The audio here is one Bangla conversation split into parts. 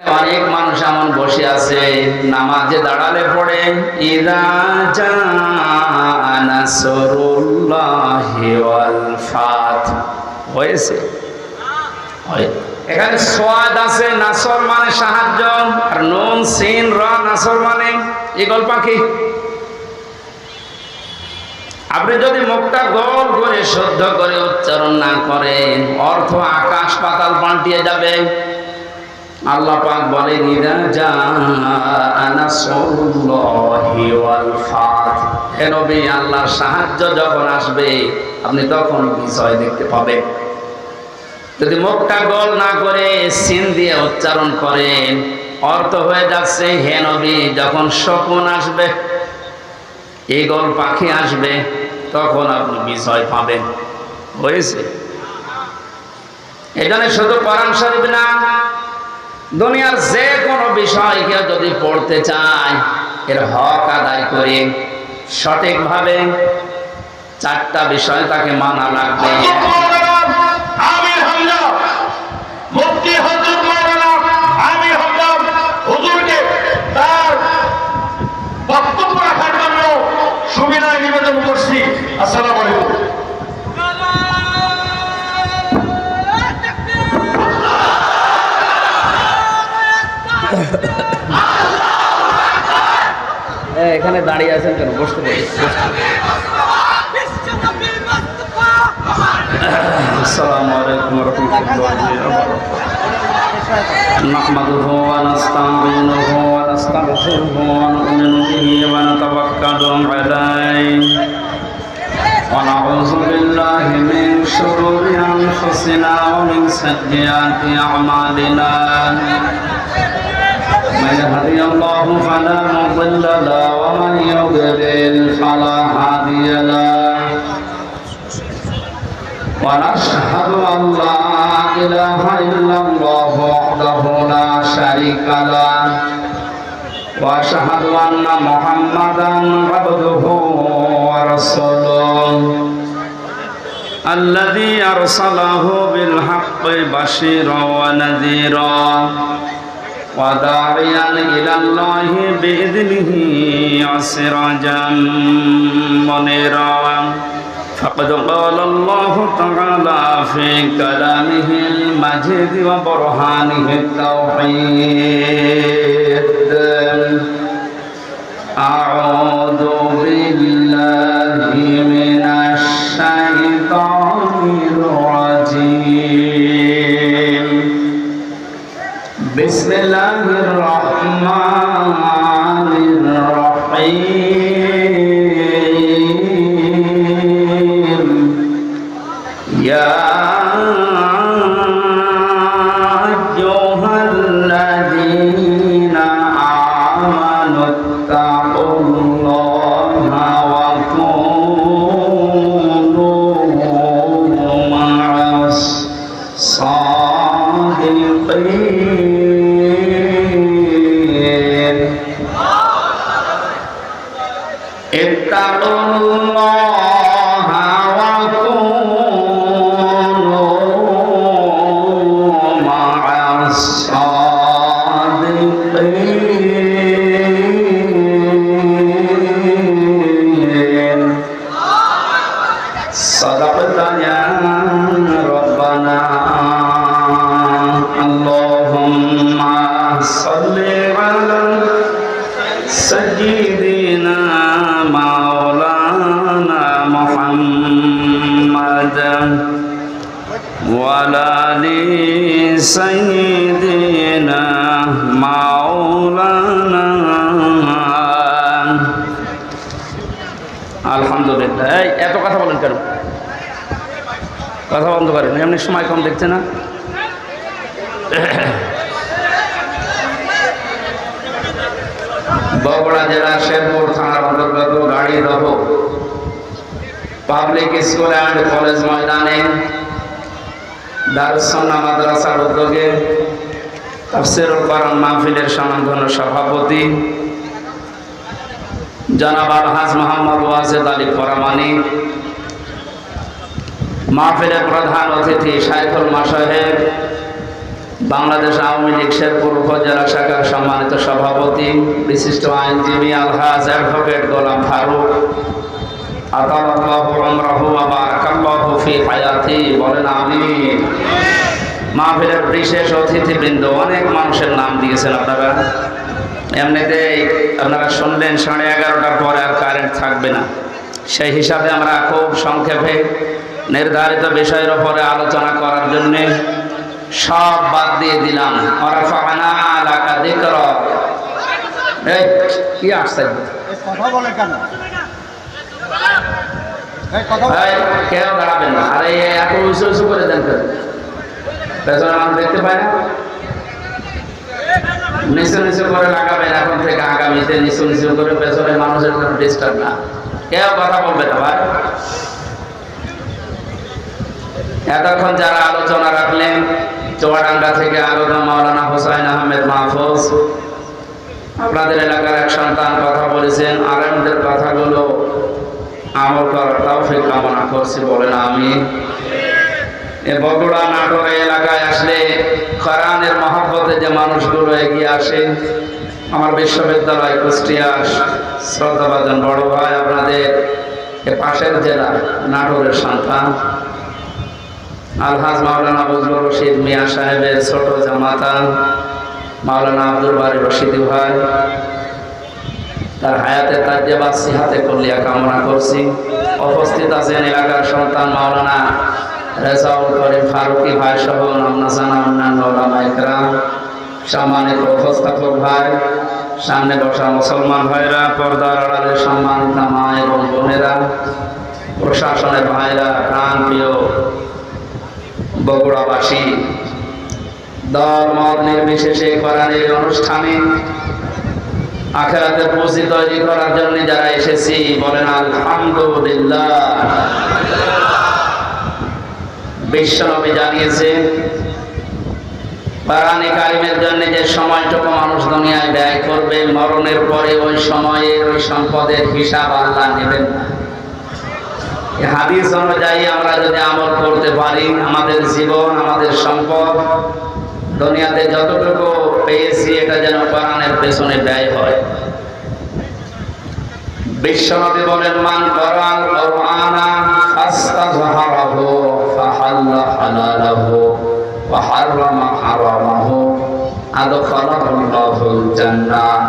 অনেক মানুষ এমন বসে আছে, নামাজে দাঁড়ালে পড়ে হয়েছে। এখানে সোয়াদ আছে, নাসর মানে সাহায্য, আর নুন, সিন, র, নাসর মানে ইগল পাখি আপনি যদি মুখটা গোল করে শুদ্ধ করে উচ্চারণ না করেন, অর্থ আকাশ পাতাল পাল্টিয়ে যাবে। আল্লাহ পাক বলেন ইদা জানাসুল্লাহি ওয়াল ফাত। হে নবী, আল্লাহর সাহায্য যখন আসবে, আপনি তখন বিষয় দেখতে পাবেন। যদি মুখটা গোল না করে সিন দিয়ে উচ্চারণ করেন, অর্থ হয়ে যাচ্ছে, হে নবী, যখন শকুন আসবে এগল পাখি আসবে, তখন আপনি বিষয় পাবেন। হয়েছে? এজন্য শুধু কোরআন শরীফ না দুনিয়ার যে কোনো বিষয় কেউ যদি পড়তে চায়, এর হক আদায় করে সঠিকভাবে চারটা বিষয় তাকে মানা লাগবে। রাখার নিবেদন করছি। আসসালামু আলাইকুম। এখানে দাঁড়িয়ে আছেন কেন বসতে পারি আসসালামু আলাইকুম রহমতুল্লাহি نحمده ونستعينه ونستغفره ونؤمن به ونتوكل عليه ونعوذ بالله من شرور أنفسنا ومن سيئات أعمالنا من يهدي الله فلا مضل له ومن يضلل فلا هادي له ونشهد أن لا إله إلا الله وحده لا شريك له وأشهد أن محمدا عبده ورسوله الذي أرسله بالحق بشيرا ونذيرا وداعيا إلى الله بإذنه وسراجا منيرا فقد قال الله تعالى في كلامه المجيد وبرهانه التوحيد أعوذ بالله বিসমিল্লাহির রহমান Carlos. আলহামদুলিল্লাহ। এই, এত কথা বলেন কেন? কথা বন্ধ করেন, এমনি সময় কম দেখছে না? বগুড়া জেলা শেরপুর থানার অন্তর্গত গাড়ি রহ পাবলিক স্কুল অ্যান্ড কলেজ ময়দানে দারুসন্না মাদ্রাসার উদ্যোগে তাফসিরুল কোরআন মাহফিলের সমাধান সভাপতি জনাব আলহাজ মোহাম্মদ ওয়াজেদ আলী পরামানি মাহফিলের প্রধান অতিথি সাইফুল মাসাহেব বাংলাদেশ আওয়ামী লীগ শেরপুর উপজেলা শাখার সম্মানিত সভাপতি, বিশিষ্ট আইনজীবী আলহাজ অ্যাডভোকেট গোলাম ফারুক। বলেন আমিন। মাহফিলের বিশেষ অতিথিবৃন্দ, অনেক মানুষের নাম দিয়েছেন আপনারা। এমনিতেই আপনারা শুনলেন সাড়ে এগারোটার পরে আর কারেন্ট থাকবে না। সেই হিসাবে আমরা খুব সংক্ষেপে নির্ধারিত বিষয়ের উপরে আলোচনা করার জন্যে সব বাদ দিয়ে দিলাম। কি কেউ দাঁড়াবেন না। আরে এই এত উঁচু উঁচু করে দেন কেন? পেছনে মানুষ দেখতে পায় না? নিচু নিচু করে লাগাবেন, এখন থেকে আগামীতে নিচু নিচু করে পেছনে মানুষের কোনো ডিস্টার্ব না। কেউ কথা বলবে না ভাই? এতক্ষণ যারা আলোচনা রাখলেন, চুয়াডাঙ্গা থেকে আগত মাওলানা হোসাইন আহমেদ মাহফুজ, আপনাদের এলাকার এক সন্তান কথা বলেছেন আরামদের কথাগুলো আমল করার তৌফিক কামনা করছি, বলেন আমি এ বগুড়া নাটোর এলাকায় আসলে কোরআনের মহব্বতে যে মানুষগুলো এগিয়ে আসে, আমার বিশ্ববিদ্যালয় কুষ্টিয়া শ্রদ্ধাভাজন বড় ভাই, আপনাদের পাশের জেলা নাটোরের সন্তান, আলহাজ মাওলানা বজলুর রশিদ মিয়া সাহেবের ছোট জামাতা মাওলানা আব্দুল বাড়ি রশিদি ভাই, তার হায়াতে তাজ্জাবাদ সিহাতে কল্লিয়া কামনা করছি। উপস্থিত আছেন এলাকার সন্তান মাওলানা রেজাউল করিম ফারুকি ভাই সহ নামনাসানা অন্যান্য ওলামা একরাম, সম্মানিত উপস্থাপক ভাই, সামনে বসা মুসলমান ভাইরা, পর্দার আড়ালে সম্মানিত মা এবং বোনেরা, প্রশাসনের ভাইরা, প্রাণ প্রিয় বগুড়াবাসী মত নির্বিশেষে এই অনুষ্ঠানে আখেরাতে পুঁজি তৈরি করার জন্য যারা এসেছি, বলেন আলহামদুলিল্লাহ। বিশ্বনবী জানিয়েছে পারানি কারিমের জন্য যে সময়টুকু মানুষ দুনিয়ায় ব্যয় করবে, মরণের পরে ওই সময়ের ওই সম্পদের হিসাব আল্লাহ নেবেন হাদিস অনুযায়ী আমরা যদি আমল করতে পারি, আমাদের জীবন, আমাদের সম্পদ, দুনিয়াতে যতটুকু পেয়েছি, এটা যেন কোরআনের পেছনে ব্যয় হয়। বিশ্বনবী বলেন, মান কোরআন ফাহাল্লা হালালাহু ওয়া হাররামা হারামাহু আদখালাহুল্লাহুল জান্নাহ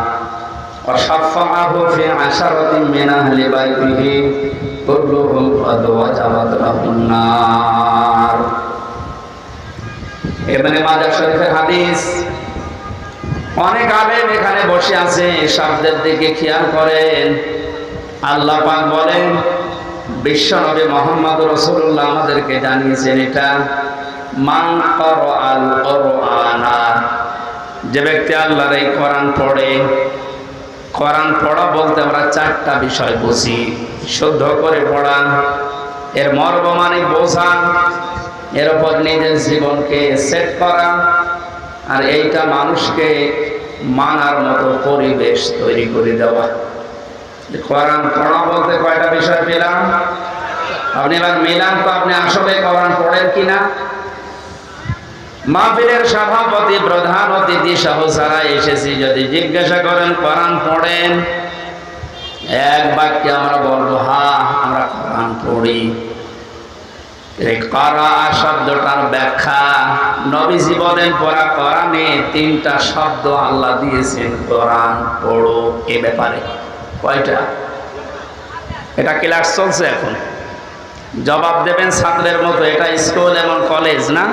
وشفعه في عشرة من أهل بيته كلهم قد وجبت له النار এবারে মাজার শরীফের হাদিস অনেক আলেম এখানে বসে আছে শব্দের দিকে খেয়াল করেন আল্লাহ পাক বলেন বিশ্ব নবী মোহাম্মদ রসুল্লাহ আমাদেরকে জানিয়েছেন এটা, মান আল যে ব্যক্তি আল্লাহর এই কোরআন পড়ে, কোরআন পড়া বলতে আমরা চারটা বিষয় বুঝি। শুদ্ধ করে পড়া, এর মর্ম মানে বোঝা, এর উপর নিজের জীবনকে সেট করা, আর এইটা মানুষকে মানার মতো পরিবেশ তৈরি করে দেওয়া। কোরআন পড়া বলতে কয়টা বিষয় পেলাম আপনি এবার মিলান তো আপনি আসলে কোরআন পড়েন কিনা? মাহফিলের সভাপতি, প্রধান অতিথি সহ সারা এসেছি, যদি জিজ্ঞাসা করেন, কোরআন পড়েন? এক বাক্যে আমরা বলব, হা, আমরা কোরআন পড়ি। করা শব্দটার ব্যাখ্যা। নবীজি বলেন, পড়া কোরআনে তিনটা শব্দ আল্লাহ দিয়েছেন, কোরআন পড়ো। এ ব্যাপারে। কয়টা? এটা ক্লাস চলছে এখন। জবাব দেবেন ছাত্রের মতো, এটা স্কুল এবং কলেজ না?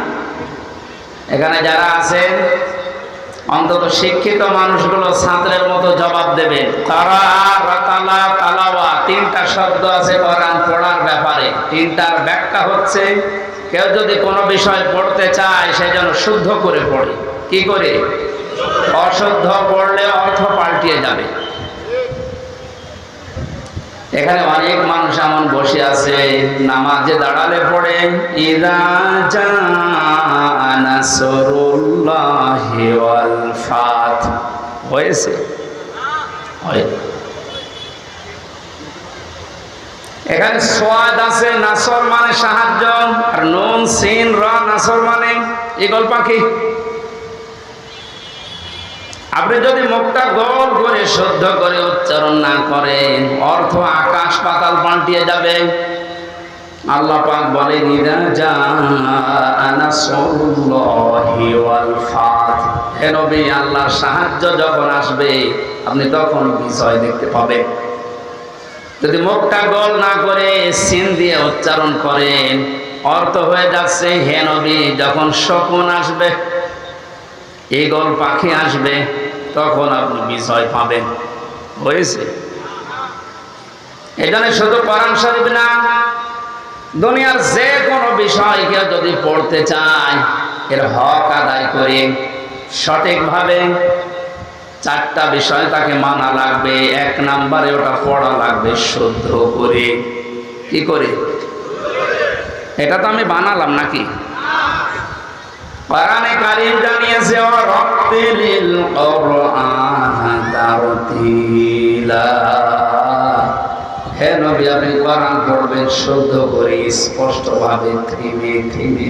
এখানে যারা আছেন, অন্তত শিক্ষিত মানুষগুলো ছাত্রের মতো জবাব দেবেন। তারা তিনটা শব্দ আছে কোরআন পড়ার ব্যাপারে। তিনটার ব্যাখ্যা হচ্ছে, কেউ যদি কোনো বিষয় পড়তে চায়, সে যেন শুদ্ধ করে পড়ে। কি করে? অশুদ্ধ পড়লে অর্থ পাল্টিয়ে যাবে। এখানে অনেক মানুষ এমন বসে আছে, নামাজে দাঁড়ালে পড়ে, ইদা ফাত। হয়েছে? হয়। এখানে সোয়াদ আছে, নাসর মানে সাহায্য, আর নুন, সিন, র, নাসর মানে ইগল পাখি আপনি যদি মুখটা গোল করে শুদ্ধ করে উচ্চারণ না করেন, অর্থ আকাশ পাতাল পাল্টিয়ে যাবে। আল্লাহ পাক বলে নিরা হে নবী, আল্লাহর সাহায্য যখন আসবে, আপনি তখন বিজয় দেখতে পাবেন। যদি মুখটা গোল না করে সিন দিয়ে উচ্চারণ করেন, অর্থ হয়ে যাচ্ছে, হে নবী, যখন শকুন আসবে, ঈগল পাখি আসবে তখন আপনি বিজয় পাবেন। হয়েছে। এখানে শুধু কোরআন শরীফ না, দুনিয়ার যে কোনো বিষয় কেউ যদি পড়তে চায়, এর হক আদায় করে সঠিকভাবে চারটা বিষয় তাকে মানা লাগবে, এক নাম্বারে ওটা পড়া লাগবে শুদ্ধ করে। কি করে? এটা তো আমি বানালাম নাকি? কোরআনে কারীম জানিয়েছে, ও রক্তিলিল কোরআন তারতিলা। হে নবী, আপনি কোরআন পড়বেন শুদ্ধ করে, স্পষ্টভাবে, থেমে থেমে।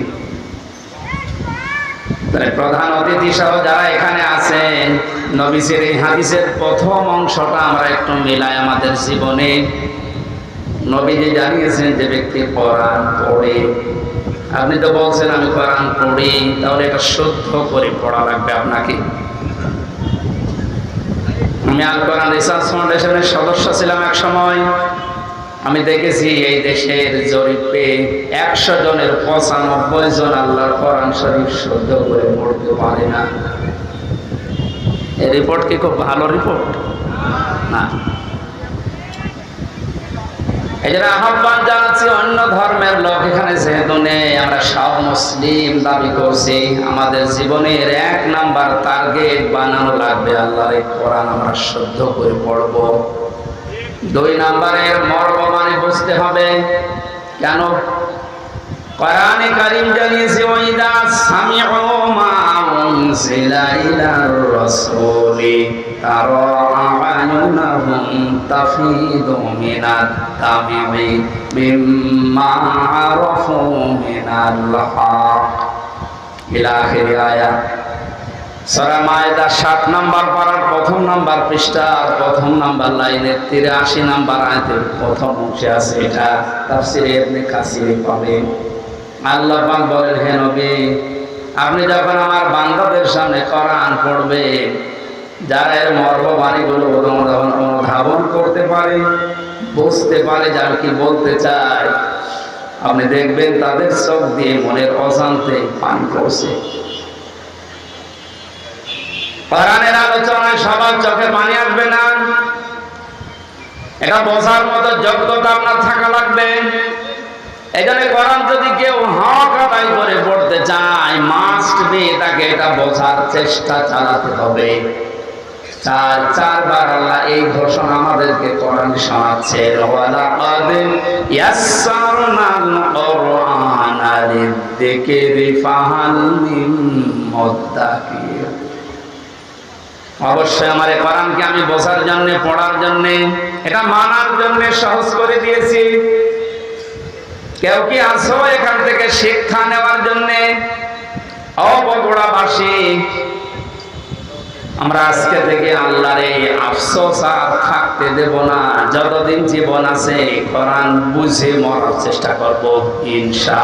তাই প্রধান অতিথি সহ যারা এখানে আছেন নবীসের এই হাদিসের প্রথম অংশটা আমরা একটু মিলাই আমাদের জীবনে। নবীজি জানিয়েছেন যে ব্যক্তি কোরআন পড়ে আপনি তো বলছেন আমি কোরআন পড়ি, তাহলে এটা শুদ্ধ করে পড়া লাগবে আপনাকে। আমি আল কোরআন রিসার্চ ফাউন্ডেশনের সদস্য ছিলাম এক সময়। আমি দেখেছি এই দেশের জরিপে একশো জনের পঁচানব্বই জন আল্লাহর কোরআন শরীফ শুদ্ধ করে পড়তে পারে না। এই রিপোর্ট কি খুব ভালো রিপোর্ট? না। এই জন্য আহ্বান জানাচ্ছি অন্য ধর্মের লোক এখানে যেহেতু নেই, আমরা সব মুসলিম দাবি করছি। আমাদের জীবনের এক নাম্বার টার্গেট বানানো লাগবে আল্লাহর কোরআন আমরা শুদ্ধ করে পড়ব। দুই নাম্বারের মর্ম মানে বুঝতে হবে, কেন? কোরআনে কারীম জানিয়েছে ওয়াইদা সামিউ মা উনজিলা ইলা আখির আয়াত সূরা মায়েদা সাত নাম্বার পারার প্রথম নাম্বার পৃষ্ঠা আর প্রথম নাম্বার লাইনের তিরাশি নাম্বার আয়াতের প্রথম অংশে আছে এটা। তাফসিরে ইবনে কাসিরে পাবেন আল্লাহ পাক বলেন, হে নবী আপনি যখন আমার বান্দাদের সামনে কোরআন পড়বেন যারা এর মর্মবাণীগুলো অনুধাবন অনুধাবন করতে পারে, বুঝতে পারে যার কি বলতে চাই। আপনি দেখবেন তাদের চোখ দিয়ে মনের অশান্তি পান করছে। কোরআনের আলোচনায় সবার চোখে পানি আসবে না। এটা বোঝার মতো যোগ্যতা আপনার থাকা লাগবে। জন্য কোরআন যদি কেউ হক আদায় করে পড়তে চায় মাস্ট বি তাকে এটা বোঝার চেষ্টা চালাতে হবে। চার, চারবার আল্লাহ এই ঘোষণা আমাদেরকে কোরআন শোনাচ্ছে, ওয়ালাকাদ ইয়াসসারনাল কুরআনা লিযিকরি ফাহাল মিন মুদ্দাকির অবশ্যই আমার কোরআনকে আমি বোঝার জন্য, পড়ার জন্য, এটা মানার জন্য সহজ করে দিয়েছি। কেউ কি আসো এখান থেকে শিক্ষা নেওয়ার জন্য? অবগোড়াবাসী আমরা আজকে থেকে আল্লাহর এই আফসোস আর থাকতে দেব না। যতদিন জীবন আছে, কোরআন বুঝে মরার চেষ্টা করব, ইনশা।